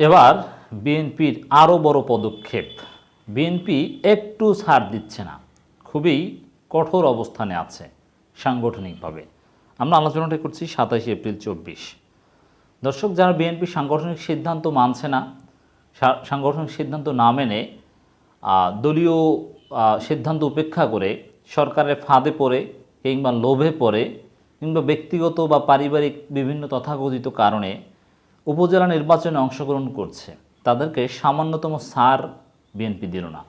এবার বিএনপির আরও বড় পদক্ষেপ। বিএনপি একটু ছাড় দিচ্ছে না। খুবই কঠোর অবস্থানে আছে সাংগঠনিকভাবে। আমরা আলোচনাটা করছি সাতাশে এপ্রিল চব্বিশ। দর্শক, যারা বিএনপি সাংগঠনিক সিদ্ধান্ত মানছে না সাংগঠনিক সিদ্ধান্ত না মেনে দলীয় সিদ্ধান্ত উপেক্ষা করে সরকারের ফাঁদে পড়ে কিংবা লোভে পড়ে কিংবা ব্যক্তিগত বা পারিবারিক বিভিন্ন তথাকথিত কারণে উপজেলা নির্বাচনে অংশগ্রহণ করছে। তাদেরকে সামান্যতম সার বিএনপি দিল না।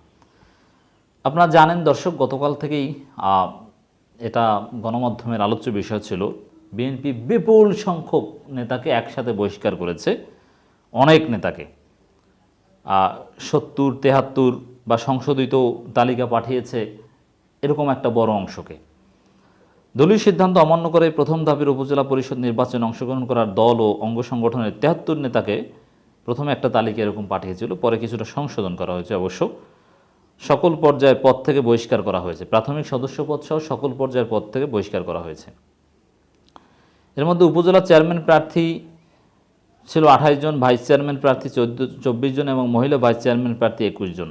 আপনারা জানেন দর্শক, গতকাল থেকেই এটা গণমাধ্যমের আলোচ্য বিষয় ছিল। বিএনপি বিপুল সংখ্যক নেতাকে একসাথে বহিষ্কার করেছে। অনেক নেতাকে। সত্তর, তেহাত্তর বা সংশোধিত তালিকা পাঠিয়েছে এরকম একটা বড় অংশকে। দলীয় সিদ্ধান্ত অমান্য করে প্রথম ধাপের উপজেলা পরিষদ নির্বাচনে অংশগ্রহণ করার দল ও অঙ্গ সংগঠনের তেহাত্তর নেতাকে প্রথমে একটা তালিকা এরকম পাঠিয়েছিল, পরে কিছুটা সংশোধন করা হয়েছে অবশ্য। সকল পর্যায়ের পদ থেকে বহিষ্কার করা হয়েছে। প্রাথমিক সদস্য পদ সহ সকল পর্যায়ের পদ থেকে বহিষ্কার করা হয়েছে। এর মধ্যে উপজেলা চেয়ারম্যান প্রার্থী ছিল আঠাইশ জন, ভাইস চেয়ারম্যান প্রার্থী চোদ্দ, চব্বিশ জন এবং মহিলা ভাইস চেয়ারম্যান প্রার্থী একুশ জন।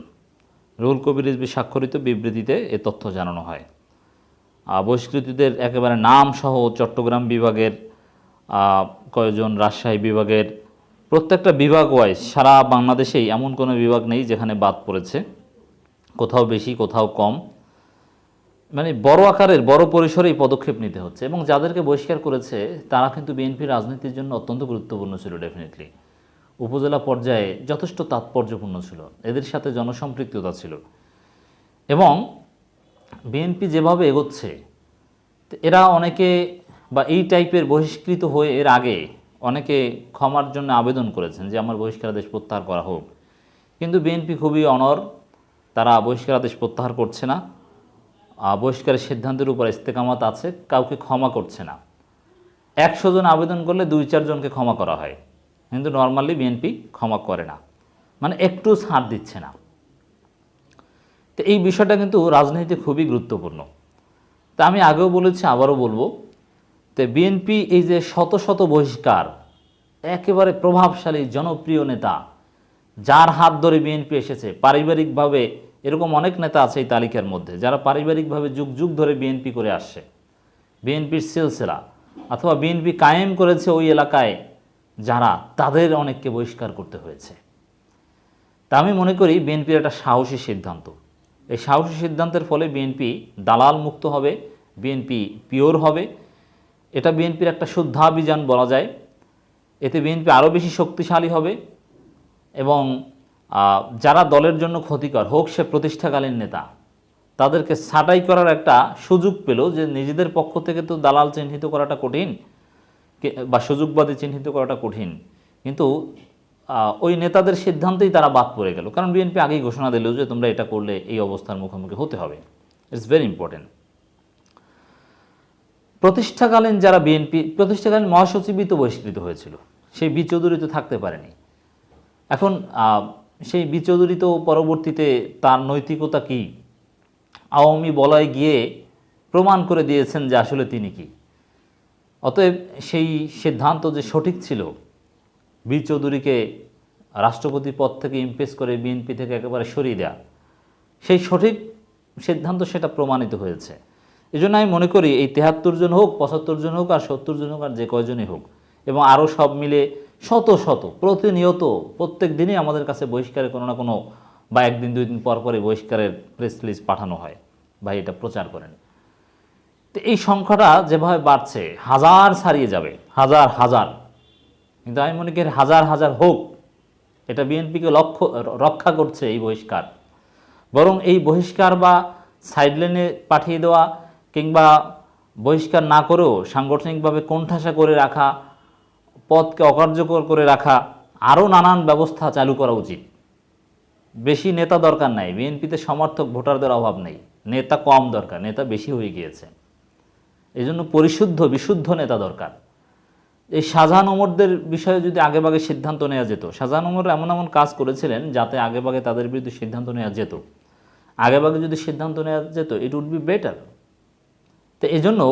রুহুল কবির রিজভি স্বাক্ষরিত বিবৃতিতে এ তথ্য জানানো হয়। বহিষ্কৃতদের একেবারে নাম সহ চট্টগ্রাম বিভাগের কয়েকজন রাজশাহী বিভাগের প্রত্যেকটা বিভাগ ওয়াইজ সারা বাংলাদেশেই এমন কোনো বিভাগ নেই যেখানে বাদ পড়েছে। কোথাও বেশি, কোথাও কম। মানে বড় আকারের, বড় পরিসরেই পদক্ষেপ নিতে হচ্ছে এবং যাদেরকে বহিষ্কার করেছে তারা কিন্তু বিএনপি রাজনীতির জন্য অত্যন্ত গুরুত্বপূর্ণ ছিল ডেফিনেটলি উপজেলা পর্যায়ে যথেষ্ট তাৎপর্যপূর্ণ ছিল। এদের সাথে জনসম্পৃক্ততা ছিল। এবং বিএনপি যেভাবে এগোচ্ছে এরা অনেকে বা এই টাইপের বহিষ্কৃত হয়ে এর আগে অনেকে ক্ষমার জন্য আবেদন করেছেন যে আমার বহিষ্কারাদেশ প্রত্যাহার করা হোক। কিন্তু বিএনপি খুবই অনর, তারা বহিষ্কারাদেশ প্রত্যাহার করছে না। বহিষ্কারের সিদ্ধান্তের উপর ইস্তেকামাত আছে, কাউকে ক্ষমা করছে না। একশো জন আবেদন করলে দুই চারজনকে ক্ষমা করা হয়, কিন্তু নর্মালি বিএনপি ক্ষমা করে না। মানে একটু ছাড় দিচ্ছে না। তো এই বিষয়টা কিন্তু রাজনীতিতে খুবই গুরুত্বপূর্ণ। তা আমি আগেও বলেছি, আবারও বলব তো বিএনপি এই যে শত শত বহিষ্কার, একেবারে প্রভাবশালী জনপ্রিয় নেতা, যার হাত ধরে বিএনপি এসেছে, পারিবারিকভাবে এরকম অনেক নেতা আছে এই তালিকার মধ্যে, যারা পারিবারিকভাবে যুগ যুগ ধরে বিএনপি করে আসছে। বিএনপির সিলসিলা অথবা বিএনপি কায়েম করেছে ওই এলাকায় যারা তাদের অনেককে বহিষ্কার করতে হয়েছে। তা আমি মনে করি বিএনপির একটা সাহসী সিদ্ধান্ত। এই সাহসী সিদ্ধান্তের ফলে বিএনপি দালাল মুক্ত হবে, বিএনপি পিওর হবে। এটা বিএনপির একটা শুদ্ধাভিযান বলা যায়। এতে বিএনপি আরও বেশি শক্তিশালী হবে এবং যারা দলের জন্য ক্ষতিকর হোক, সে প্রতিষ্ঠাকালীন নেতা, তাদেরকে ছাঁটাই করার একটা সুযোগ পেল যে নিজেদের পক্ষ থেকে তো দালাল চিহ্নিত করাটা কঠিন বা সুযোগবাদী চিহ্নিত করাটা কঠিন। কিন্তু ওই নেতাদের সিদ্ধান্তেই তারা বাদ পড়ে গেল। কারণ বিএনপি আগেই ঘোষণা দিল যে তোমরা এটা করলে এই অবস্থার মুখোমুখি হতে হবে। ইটস ভেরি ইম্পর্টেন্ট প্রতিষ্ঠাকালীন যারা বিএনপি, প্রতিষ্ঠাকালীন মহাসচিবই তো বহিষ্কৃত হয়েছিল। সেই বি চৌধুরী তো থাকতে পারেনি। এখন সেই বি চৌধুরী তো পরবর্তীতে তার নৈতিকতা কি? আওয়ামী বলয় গিয়ে প্রমাণ করে দিয়েছেন যে আসলে তিনি কি। অতএব সেই সিদ্ধান্ত যে সঠিক ছিল বীর চৌধুরীকে রাষ্ট্রপতি পদ থেকে ইমপ্রেস করে বিএনপি থেকে একেবারে সরিয়ে দেওয়া সেই সঠিক সিদ্ধান্ত সেটা প্রমাণিত হয়েছে। এই আমি মনে করি এই তেহাত্তর জন হোক, পঁচাত্তর জন হোক, আর সত্তর জন হোক, আর যে কয়জনই হোক, এবং আরও সব মিলে শত শত, প্রতিনিয়ত, প্রত্যেক দিনই আমাদের কাছে বহিষ্কারের কোনো না কোনো বা একদিন, দুই দিন পর পরে বহিষ্কারের প্রেস লিস্ট পাঠানো হয়। বা এটা প্রচার করেন। তো এই সংখ্যাটা যেভাবে বাড়ছে, হাজার ছাড়িয়ে যাবে, হাজার হাজার। কিন্তু আমি মনে করি হাজার হাজার হোক, এটা বিএনপিকে লক্ষ্য, রক্ষা করছে এই বহিষ্কার। বরং এই বহিষ্কার বা সাইডলাইনে পাঠিয়ে দেওয়া কিংবা বহিষ্কার না করেও সাংগঠনিকভাবে কোণঠাসা করে রাখা পদকে অকার্যকর করে রাখা আরও নানান ব্যবস্থা চালু করা উচিত। বেশি নেতা দরকার নাই, বিএনপিতে সমর্থক ভোটারদের অভাব নেই। নেতা কম দরকার, নেতা বেশি হয়ে গিয়েছে। এই জন্য পরিশুদ্ধ, বিশুদ্ধ নেতা দরকার। এই শাহজাহান ওমরদের বিষয়ে যদি আগেভাগে সিদ্ধান্ত নেওয়া যেত, শাহজাহান ওমর এমন এমন কাজ করেছিলেন যাতে আগেভাগে তাদের বিরুদ্ধে সিদ্ধান্ত নেওয়া যেত। আগেভাগে যদি সিদ্ধান্ত নেওয়া যেত ইট উড বি বেটার তো এই জন্য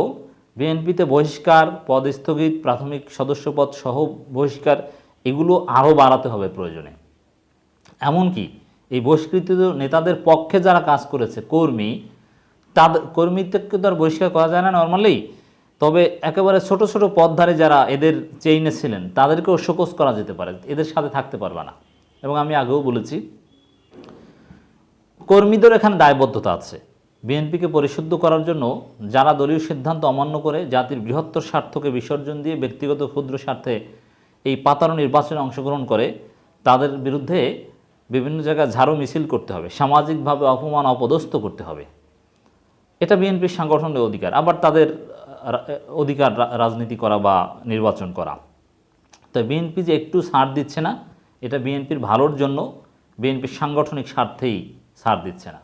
বিএনপিতে বহিষ্কার, পদ স্থগিত, প্রাথমিক সদস্যপদ সহ বহিষ্কার, এগুলো আরও বাড়াতে হবে প্রয়োজনে। এমনকি এই বহিষ্কৃত নেতাদের পক্ষে যারা কাজ করেছে, কর্মী তাদের কর্মীদেরকে তো আর বহিষ্কার করা যায় না নর্মালি তবে একেবারে ছোট ছোট পদধারে যারা এদের চেইনে ছিলেন, তাদেরকেও শোকস করা যেতে পারে। এদের সাথে থাকতে পারবে না। এবং আমি আগেও বলেছি, কর্মীদের এখানে দায়বদ্ধতা আছে। বিএনপিকে পরিশুদ্ধ করার জন্য যারা দলীয় সিদ্ধান্ত অমান্য করে জাতির বৃহত্তর স্বার্থকে বিসর্জন দিয়ে ব্যক্তিগত ক্ষুদ্র স্বার্থে এই পাতানো নির্বাচনে অংশগ্রহণ করে, তাদের বিরুদ্ধে বিভিন্ন জায়গায় ঝাড়ু মিছিল করতে হবে, সামাজিকভাবে অপমান অপদস্থ করতে হবে। এটা বিএনপির সাংগঠনিক অধিকার। আবার তাদের অধিকার রাজনীতি করা বা নির্বাচন করা। তো বিএনপি যে একটু সার দিচ্ছে না, এটা বিএনপির ভালোর জন্য বিএনপির সাংগঠনিক স্বার্থেই সার দিচ্ছে না।